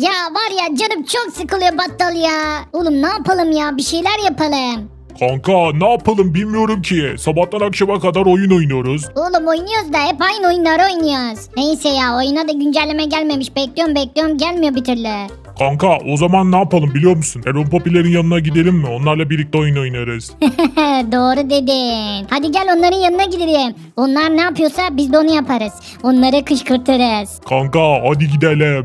Ya var ya canım çok sıkılıyor battal ya. Oğlum ne yapalım ya bir şeyler yapalım. Kanka ne yapalım bilmiyorum ki. Sabahtan akşama kadar oyun oynuyoruz. Oğlum oynuyoruz da hep aynı oyunları oynuyoruz. Neyse ya oyuna da güncelleme gelmemiş. Bekliyorum bekliyorum gelmiyor bir türlü. Kanka o zaman ne yapalım biliyor musun? Erol Popiler'in yanına gidelim mi? Onlarla birlikte oyun oynarız. Doğru dedin. Hadi gel onların yanına gidelim. Onlar ne yapıyorsa biz de onu yaparız. Onları kışkırtırız. kanka hadi gidelim.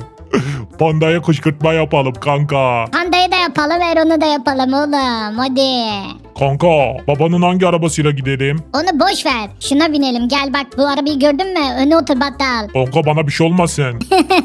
Pandaya kışkırtma yapalım kanka. Panda'yı da yapalım Eron'u da yapalım oğlum. Hadi. Kanka babanın hangi arabasıyla gidelim? Onu boş ver. Şuna binelim. Gel bak bu arabayı gördün mü? Öne otur battal. Kanka bana bir şey olmasın.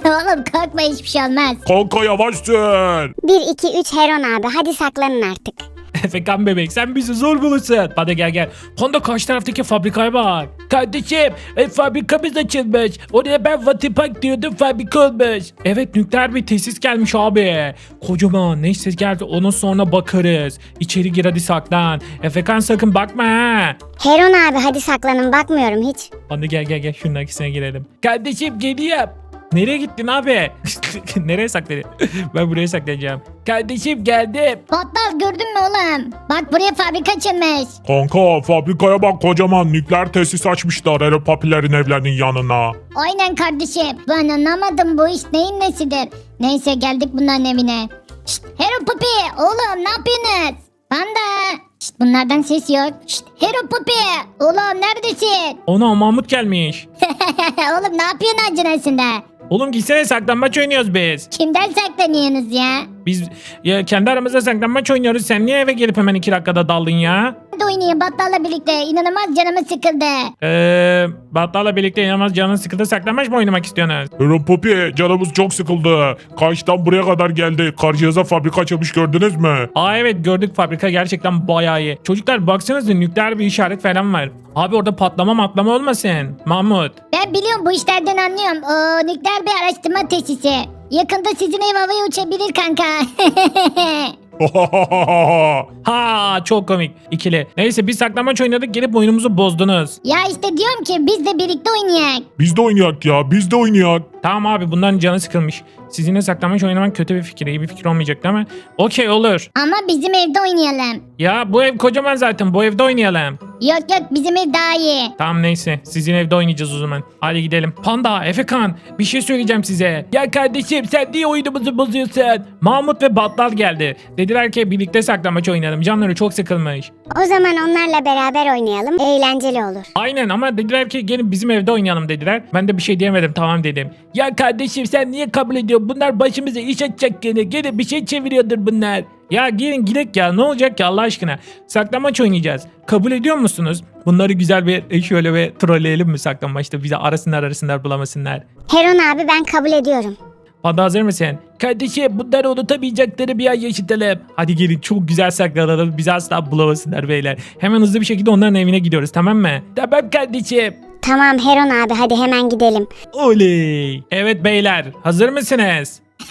oğlum korkma hiçbir şey olmaz. kanka yavaş sür. 1 2 3 Heron abi hadi saklanın artık. Efekan bebek sen bizi zor bulursun. Hadi gel gel. Honda karşı taraftaki fabrikaya bak. Kardeşim e, fabrikamız açılmış. Oraya ben Vatipak diyordum fabrika olmuş. Evet nükleer bir tesis gelmiş abi. Kocaman neyse geldi onun sonra bakarız. İçeri gir hadi saklan. Efekan sakın bakma ha. Heron abi hadi saklanın bakmıyorum hiç. Hadi gel gel gel şunun ikisine girelim. Kardeşim geliyorum. Nereye gittin abi? Nereye sakladın? ben buraya saklayacağım. Kardeşim geldim. Battal gördün mü oğlum? Bak buraya fabrika açılmış. Kanka fabrikaya bak kocaman nükleer tesis açmışlar Erol Popiler'in evlerinin yanına. Aynen kardeşim. Ben anlamadım bu iş neyin nesidir. Neyse geldik bunların evine. Şşt Hero Puppy oğlum ne yapıyorsunuz? Panda. Şşt bunlardan ses yok. Şşt Hero Puppy oğlum neredesin? Ona Mahmut gelmiş. oğlum ne yapıyorsun acınasında? Oğlum gitsene saklambaç oynuyoruz biz. Kimden saklanıyorsunuz ya? Biz ya kendi aramızda saklambaç oynuyoruz. Sen niye eve gelip hemen iki dakikada daldın ya? Ben de oynayayım Battal'la birlikte. İnanılmaz canımı sıkıldı. Eee Battal'la birlikte inanılmaz canın sıkıldı saklambaç mı oynamak istiyorsunuz? Erol Popi canımız çok sıkıldı. Karşıdan buraya kadar geldi. Karşınıza fabrika açılmış gördünüz mü? Aa evet gördük fabrika gerçekten bayağı iyi. Çocuklar baksanıza nükleer bir işaret falan var. Abi orada patlama matlama olmasın. Mahmut. Ben biliyorum bu işlerden anlıyorum. O nükleer bir araştırma tesisi. Yakında sizin ev havaya uçabilir kanka. Ha çok komik. ikili. Neyse biz saklambaç oynadık gelip oyunumuzu bozdunuz. ya işte diyorum ki biz de birlikte oynayak. biz de oynayak ya biz de oynayak. Tamam abi bundan canı sıkılmış. Sizinle saklambaç oynamak kötü bir fikir. iyi bir fikir olmayacaktı ama. Okey olur. Ama bizim evde oynayalım. Ya bu ev kocaman zaten. Bu evde oynayalım. Yok yok bizim ev daha iyi. Tamam neyse sizin evde oynayacağız o zaman. Hadi gidelim. Panda, Efekan bir şey söyleyeceğim size. Ya kardeşim sen niye oyunumuzu bozuyorsun? Mahmut ve Battal geldi. Dediler ki birlikte saklambaç oynayalım. Canları çok sıkılmış. O zaman onlarla beraber oynayalım eğlenceli olur. Aynen ama dediler ki gelin bizim evde oynayalım dediler. Ben de bir şey diyemedim tamam dedim. Ya kardeşim sen niye kabul ediyorsun? Bunlar başımıza iş açacak gene. Gene bir şey çeviriyordur bunlar. Ya gelin gidek ya ne olacak ki Allah aşkına. Saklambaç oynayacağız. Kabul ediyor musunuz? Bunları güzel bir şöyle bir trolleyelim mi saklambaçta? Bize arasınlar arasınlar bulamasınlar. Heron abi ben kabul ediyorum. Panda hazır mısın? Kardeşim bunları unutamayacakları bir ay yaşatalım. Hadi gelin çok güzel saklanalım. Bizi asla bulamasınlar beyler. Hemen hızlı bir şekilde onların evine gidiyoruz tamam mı? Tamam kardeşim. Tamam Heron abi hadi hemen gidelim. Oley. Evet beyler hazır mısınız?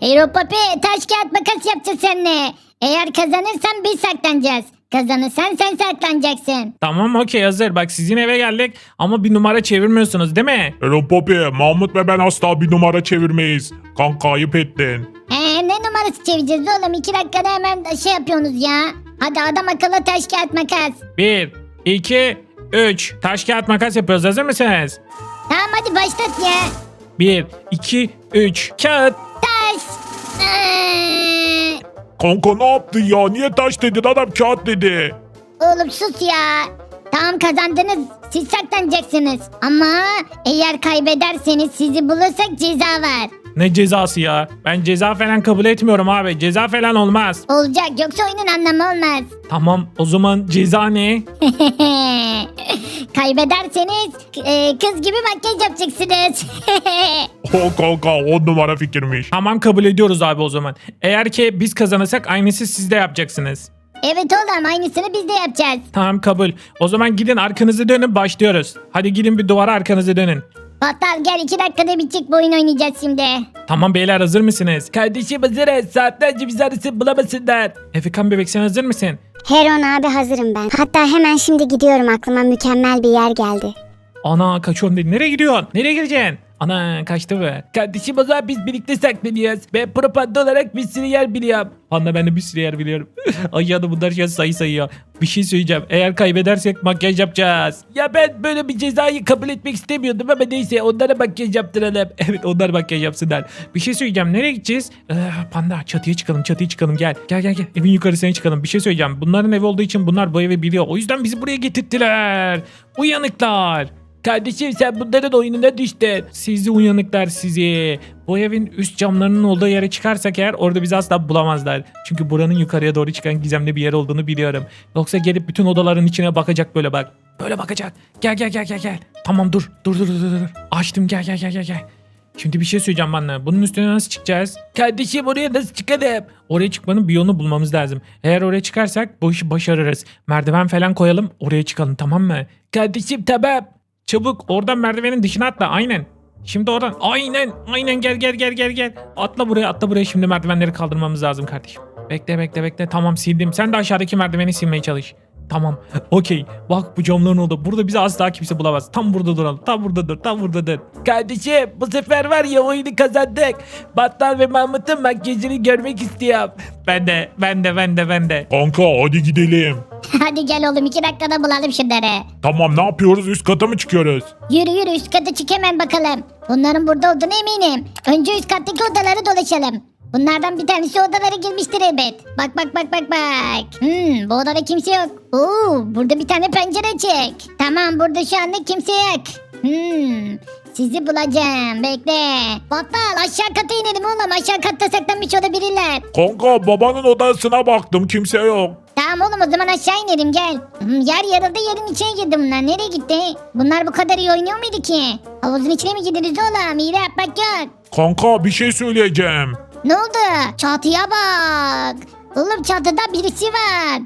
Hero Papi taş kağıt makas yapacağız seninle. Eğer kazanırsan biz saklanacağız. Kazanırsan sen saklanacaksın. Tamam okey hazır. Bak sizin eve geldik ama bir numara çevirmiyorsunuz değil mi? Erol Popi Mahmut ve ben asla bir numara çevirmeyiz. Kanka ayıp ettin. Ee, ne numarası çevireceğiz oğlum? İki dakikada hemen şey yapıyorsunuz ya. Hadi adam akıllı taş kağıt makas. 1, 2, 3. Taş kağıt makas yapıyoruz. Hazır mısınız? Tamam hadi başlat ya. 1, 2, 3. Kağıt. Taş. Ee, Kanka ne yaptın ya? Niye taş dedin adam kağıt dedi. Oğlum sus ya. Tamam kazandınız. Siz saklanacaksınız. Ama eğer kaybederseniz sizi bulursak ceza var. Ne cezası ya? Ben ceza falan kabul etmiyorum abi. Ceza falan olmaz. Olacak yoksa oyunun anlamı olmaz. Tamam o zaman ceza ne? Kaybederseniz e, kız gibi makyaj yapacaksınız. O kanka on numara fikirmiş. Tamam kabul ediyoruz abi o zaman. Eğer ki biz kazanırsak aynısı siz de yapacaksınız. evet oğlum aynısını biz de yapacağız. Tamam kabul. O zaman gidin arkanızı dönün başlıyoruz. Hadi gidin bir duvara arkanızı dönün. Battal gel iki dakikada bitecek bu oyun oynayacağız şimdi. Tamam beyler hazır mısınız? Kardeşim hazırız. Saatlerce bizi arasın bulamasınlar. Efekan bebek sen hazır mısın? Heron abi hazırım ben. Hatta hemen şimdi gidiyorum aklıma mükemmel bir yer geldi. Ana kaçıyorum dedi. Nereye gidiyorsun? Nereye gideceksin? Ana kaçtı mı? Kardeşim o zaman biz birlikte saklanıyoruz. Ben propaganda olarak bir sürü yer biliyorum. Panda ben de bir sürü yer biliyorum. Aşağıda bunlar şu an sayı sayıyor. Bir şey söyleyeceğim. Eğer kaybedersek makyaj yapacağız. Ya ben böyle bir cezayı kabul etmek istemiyordum ama neyse onlara makyaj yaptıralım. Evet onlar makyaj yapsınlar. Bir şey söyleyeceğim. Nereye gideceğiz? Ee, panda çatıya çıkalım çatıya çıkalım gel. Gel gel gel. Evin yukarısına çıkalım. Bir şey söyleyeceğim. Bunların evi olduğu için bunlar bu evi biliyor. O yüzden bizi buraya getirttiler. Uyanıklar. Kardeşim sen bunların oyununa düştün. Sizi uyanıklar sizi. Bu evin üst camlarının olduğu yere çıkarsak eğer orada bizi asla bulamazlar. Çünkü buranın yukarıya doğru çıkan gizemli bir yer olduğunu biliyorum. Yoksa gelip bütün odaların içine bakacak böyle bak. Böyle bakacak. Gel gel gel gel gel. Tamam dur. Dur dur dur dur. Açtım gel gel gel gel gel. Şimdi bir şey söyleyeceğim bana. Bunun üstüne nasıl çıkacağız? Kardeşim oraya nasıl çıkalım? Oraya çıkmanın bir yolunu bulmamız lazım. Eğer oraya çıkarsak bu işi başarırız. Merdiven falan koyalım oraya çıkalım tamam mı? Kardeşim tamam. Çabuk oradan merdivenin dışına atla aynen. Şimdi oradan aynen aynen gel gel gel gel gel. Atla buraya atla buraya şimdi merdivenleri kaldırmamız lazım kardeşim. Bekle bekle bekle tamam sildim. Sen de aşağıdaki merdiveni silmeye çalış. Tamam. Okey. Bak bu camların oldu. Burada bizi asla kimse bulamaz. Tam burada duralım. Tam burada dur. Tam burada dur. Kardeşim bu sefer var ya oyunu kazandık. Battal ve Mahmut'un makyajını görmek istiyorum. Ben de ben de ben de ben de. Kanka hadi gidelim. Hadi gel oğlum iki dakikada bulalım şunları. Tamam ne yapıyoruz üst kata mı çıkıyoruz? Yürü yürü üst kata çık hemen bakalım. Bunların burada olduğunu eminim. Önce üst kattaki odaları dolaşalım. Bunlardan bir tanesi odalara girmiştir elbet. Bak bak bak bak bak. Hmm, bu odada kimse yok. Oo, burada bir tane pencere çek. Tamam burada şu anda kimse yok. Hmm, sizi bulacağım. Bekle. Battal aşağı kata inelim oğlum. Aşağı katta saklanmış olabilirler. Kanka babanın odasına baktım kimse yok. Tamam oğlum o zaman aşağı inelim gel. Hmm, yer yarıldı yerin içine girdi bunlar. Nereye gitti? Bunlar bu kadar iyi oynuyor muydu ki? Havuzun içine mi girdiniz oğlum? İyi yapmak yok. Kanka bir şey söyleyeceğim. Ne oldu? Çatıya bak. Oğlum çatıda birisi var.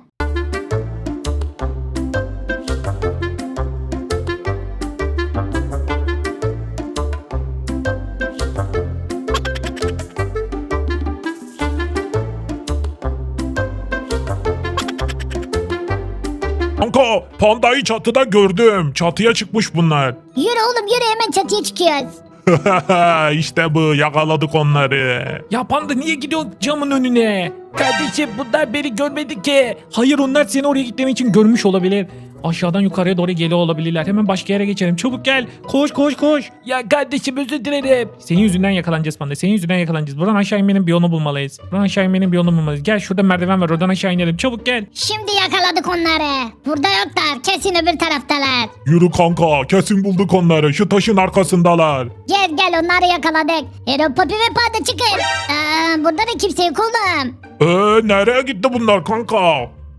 Kanka pandayı çatıda gördüm. Çatıya çıkmış bunlar. Yürü oğlum yürü hemen çatıya çıkıyoruz. işte bu yakaladık onları. Ya panda niye gidiyor camın önüne? Kardeşim bunlar beni görmedi ki. Hayır onlar seni oraya gittiğin için görmüş olabilir. Aşağıdan yukarıya doğru geliyor olabilirler. Hemen başka yere geçelim. Çabuk gel. Koş koş koş. Ya kardeşim özür dilerim. Senin yüzünden yakalanacağız panda. Senin yüzünden yakalanacağız. Buradan aşağı inmenin bir yolunu bulmalıyız. Buradan aşağı inmenin bir yolunu bulmalıyız. Gel şurada merdiven var. Oradan aşağı inelim. Çabuk gel. Şimdi yakaladık onları. Burada yoklar. Kesin öbür taraftalar. Yürü kanka kesin bulduk onları. Şu taşın arkasındalar. Gel gel onları yakaladık. Hero Papi ve Panda çıkın. Aa, burada da kimse yok oğlum. Ee nereye gitti bunlar kanka?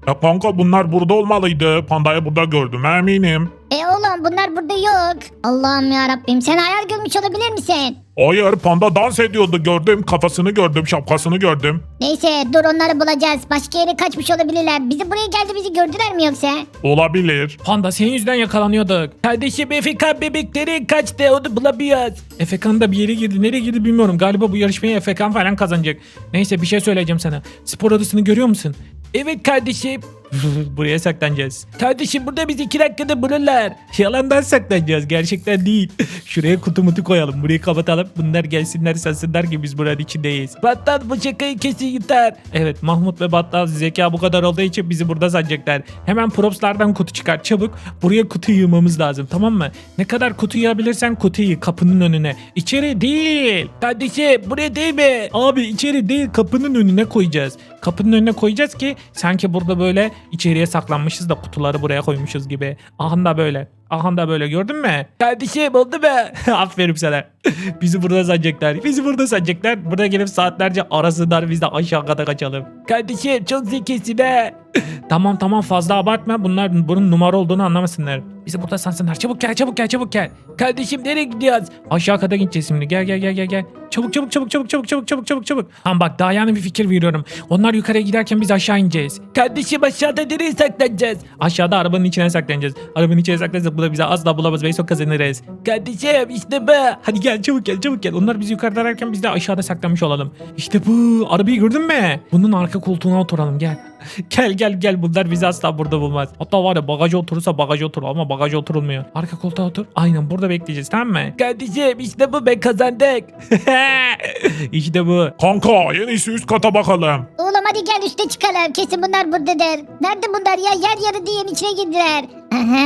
Ya kanka bunlar burada olmalıydı. Pandayı burada gördüm eminim. E oğlum bunlar burada yok. Allah'ım ya Rabbim sen hayal görmüş olabilir misin? Hayır panda dans ediyordu gördüm. Kafasını gördüm şapkasını gördüm. Neyse dur onları bulacağız. Başka yere kaçmış olabilirler. Bizi buraya geldi bizi gördüler mi yoksa? Olabilir. Panda senin yüzünden yakalanıyorduk. Kardeşim Efekan bebekleri kaçtı onu bulamıyoruz. Efekan da bir yere girdi. Nereye girdi bilmiyorum. Galiba bu yarışmayı Efekan falan kazanacak. Neyse bir şey söyleyeceğim sana. Spor odasını görüyor musun? Evet kardeşim. Buraya saklanacağız. Kardeşim burada biz iki dakikada bulurlar. Yalandan saklanacağız. Gerçekten değil. Şuraya kutu mutu koyalım. Burayı kapatalım. Bunlar gelsinler sansınlar ki biz buranın içindeyiz. Battal bu şakayı kesin yutar. Evet Mahmut ve Battal zeka bu kadar olduğu için bizi burada sanacaklar. Hemen propslardan kutu çıkar çabuk. Buraya kutu yığmamız lazım tamam mı? Ne kadar kutu yığabilirsen kutu yığ kapının önüne. İçeri değil. Kardeşim buraya değil mi? Abi içeri değil kapının önüne koyacağız. Kapının önüne koyacağız ki sanki burada böyle içeriye saklanmışız da kutuları buraya koymuşuz gibi. Aha da böyle. Aha da böyle gördün mü? Kardeşim oldu mu? Aferin sana. Bizi burada sanacaklar. Bizi burada sanacaklar. Burada gelip saatlerce arasınlar biz de aşağı kata kaçalım. Kardeşim çok zekisin he. tamam tamam fazla abartma. Bunlar bunun numara olduğunu anlamasınlar. Bizi burada sansınlar. Çabuk gel çabuk gel çabuk gel. Kardeşim nereye gidiyoruz? Aşağı kata gideceğiz şimdi. Gel gel gel gel gel. Çabuk çabuk çabuk çabuk çabuk çabuk çabuk çabuk çabuk. Tamam bak daha yani bir fikir veriyorum. Onlar yukarıya giderken biz aşağı ineceğiz. Kardeşim aşağıda nereye saklanacağız? Aşağıda arabanın içine saklanacağız. Arabanın içine saklanacağız. Bu da bize asla bulamaz ve çok kazanırız. Kardeşim işte bu. Hadi gel çabuk gel çabuk gel. Onlar bizi yukarıda ararken biz de aşağıda saklanmış olalım. İşte bu arabayı gördün mü? Bunun arka koltuğuna oturalım gel. gel gel gel bunlar bizi asla burada bulmaz. Hatta var ya bagaja oturursa bagaja otur ama bagaja oturulmuyor. Arka koltuğa otur. Aynen burada bekleyeceğiz tamam mı? Kardeşim işte bu be kazandık. işte bu. Kanka en iyisi üst kata bakalım. Oğlum hadi gel üste çıkalım. Kesin bunlar buradadır. Nerede bunlar ya? Yer yarı diye içine girdiler. Aha.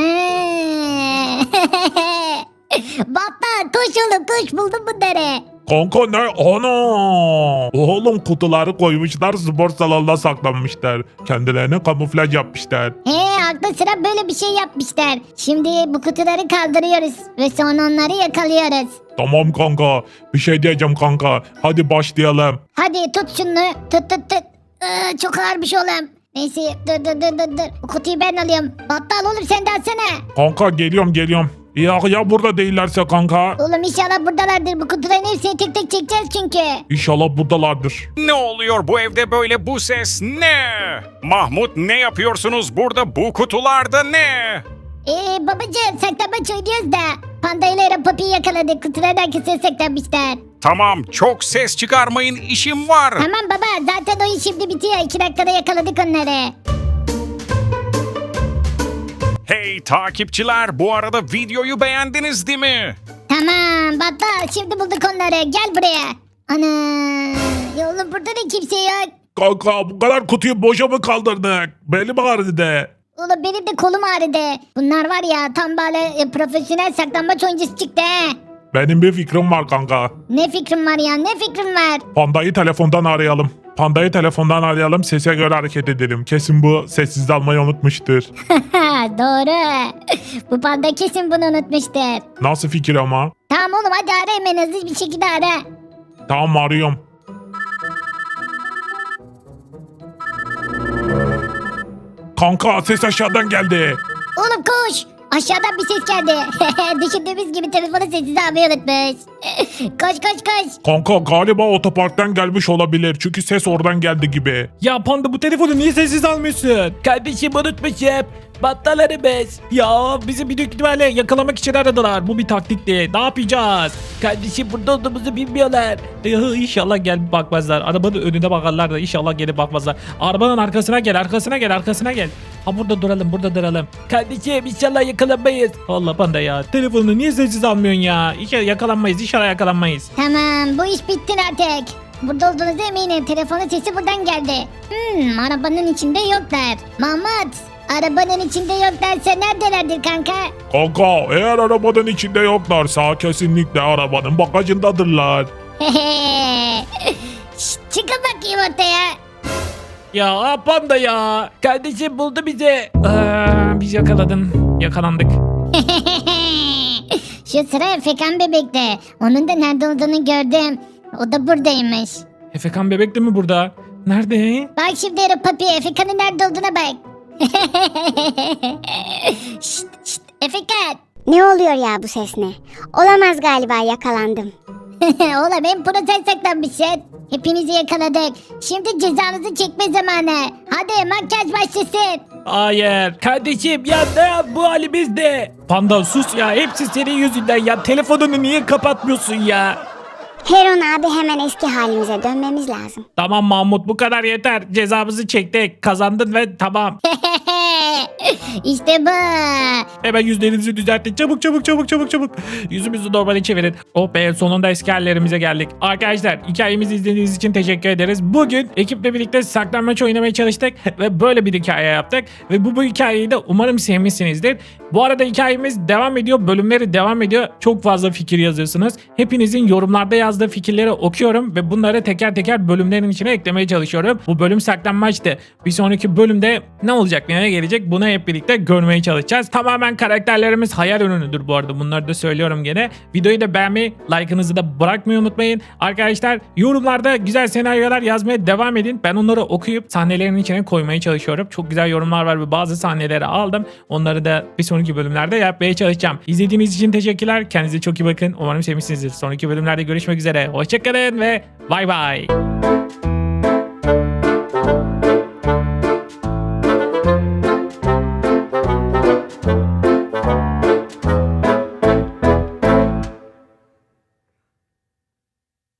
Battal koş oğlum koş buldum bunları. Kanka ne? Ana! Oğlum kutuları koymuşlar spor salonuna saklanmışlar. Kendilerine kamuflaj yapmışlar. He aklı sıra böyle bir şey yapmışlar. Şimdi bu kutuları kaldırıyoruz ve sonra onları yakalıyoruz. Tamam kanka. Bir şey diyeceğim kanka. Hadi başlayalım. Hadi tut şunu. Tut tut tut. Ee, çok ağırmış oğlum. Neyse dur dur dur dur dur. Bu kutuyu ben alayım. Battal oğlum sen de alsana. Kanka geliyorum geliyorum. Ya, ya burada değillerse kanka? Oğlum inşallah buradalardır. Bu kutuların hepsini tek tek çekeceğiz çünkü. İnşallah buradalardır. Ne oluyor bu evde böyle bu ses ne? Mahmut ne yapıyorsunuz burada bu kutularda ne? Ee babacığım saklambaç oynuyoruz da. Panda ile Eren Papi'yi yakaladık. Kutuların arkasına saklanmışlar. Tamam çok ses çıkarmayın işim var. Tamam baba zaten oyun şimdi bitiyor. İki dakikada yakaladık onları. Hey takipçiler bu arada videoyu beğendiniz değil mi? Tamam Battal şimdi bulduk onları. Gel buraya. Ana. Ya oğlum burada da kimse yok. Kanka bu kadar kutuyu boşa mı kaldırdık? Benim ağrıdı de. Oğlum benim de kolum ağrıdı. Bunlar var ya tam böyle e, profesyonel saklambaç oyuncusu çıktı he. Benim bir fikrim var kanka. Ne fikrim var ya ne fikrim var. Pandayı telefondan arayalım. Pandayı telefondan arayalım sese göre hareket edelim. Kesin bu sessiz almayı unutmuştur. Doğru. Bu panda kesin bunu unutmuştur. Nasıl fikir ama? Tamam oğlum hadi ara hemen hızlı bir şekilde ara. Tamam arıyorum. Kanka ses aşağıdan geldi. Oğlum koş. Aşağıdan bir ses geldi. Düşündüğümüz gibi telefonu sessiz almayı unutmuş. Koş koş koş. Kanka galiba otoparktan gelmiş olabilir. Çünkü ses oradan geldi gibi. Ya panda bu telefonu niye sessiz almıyorsun? Kardeşim unutmuşum. Battaları bez. Ya bizi bir ihtimalle yakalamak için aradılar. Bu bir taktikti. Ne yapacağız? Kardeşim burada olduğumuzu bilmiyorlar. Ya, inşallah gelip bakmazlar. Arabanın önüne bakarlar da inşallah gelip bakmazlar. Arabanın arkasına gel, arkasına gel, arkasına gel. Ha burada duralım, burada duralım. Kardeşim inşallah yakalanmayız. Allah panda ya. Telefonunu niye sessiz almıyorsun ya? İnşallah yakalanmayız, inşallah yakalanmayız. Tamam bu iş bitti artık. Burada olduğunuza eminim. Telefonun sesi buradan geldi. Hmm arabanın içinde yoklar. Mahmut arabanın içinde yoklarsa neredelerdir kanka? Kanka eğer arabanın içinde yoklarsa kesinlikle arabanın bagajındadırlar. Şşt, çıkın bakayım ortaya. Ya panda ya. Kardeşim buldu bizi. Aa, biz yakaladın. Yakalandık. Şu sıra Efekan bebekte. Onun da nerede olduğunu gördüm. O da buradaymış. Efekan bebek de mi burada? Nerede? Bak şimdi Papi Efekan'ın nerede olduğuna bak. şşt, şşt, Efekan. Ne oluyor ya bu ses ne? Olamaz galiba yakalandım. Oğlum en pro sen saklanmışsın. Hepinizi yakaladık. Şimdi cezanızı çekme zamanı. Hadi makyaj başlasın. Hayır. Kardeşim ya ne bu halimizde? Panda sus ya. Hepsi senin yüzünden ya. Telefonunu niye kapatmıyorsun ya? Heron abi hemen eski halimize dönmemiz lazım. Tamam Mahmut bu kadar yeter. Cezamızı çektik. Kazandın ve tamam. işte bu. Hemen yüzlerinizi düzeltin. Çabuk çabuk çabuk çabuk çabuk. Yüzümüzü normale çevirin. Oh be sonunda eski hallerimize geldik. Arkadaşlar hikayemizi izlediğiniz için teşekkür ederiz. Bugün ekiple birlikte saklanmaç oynamaya çalıştık. Ve böyle bir hikaye yaptık. Ve bu, bu hikayeyi de umarım sevmişsinizdir. Bu arada hikayemiz devam ediyor. Bölümleri devam ediyor. Çok fazla fikir yazıyorsunuz. Hepinizin yorumlarda yazdığı fikirleri okuyorum. Ve bunları teker teker bölümlerin içine eklemeye çalışıyorum. Bu bölüm saklanmaçtı. Bir sonraki bölümde ne olacak ne gelecek bunu hep birlikte görmeye çalışacağız. Tamamen karakterlerimiz hayal ürünüdür bu arada. Bunları da söylüyorum gene. Videoyu da beğenmeyi, like'ınızı da bırakmayı unutmayın. Arkadaşlar yorumlarda güzel senaryolar yazmaya devam edin. Ben onları okuyup sahnelerin içine koymaya çalışıyorum. Çok güzel yorumlar var ve bazı sahneleri aldım. Onları da bir sonraki bölümlerde yapmaya çalışacağım. İzlediğiniz için teşekkürler. Kendinize çok iyi bakın. Umarım sevmişsinizdir. Sonraki bölümlerde görüşmek üzere. Hoşçakalın ve bay bay.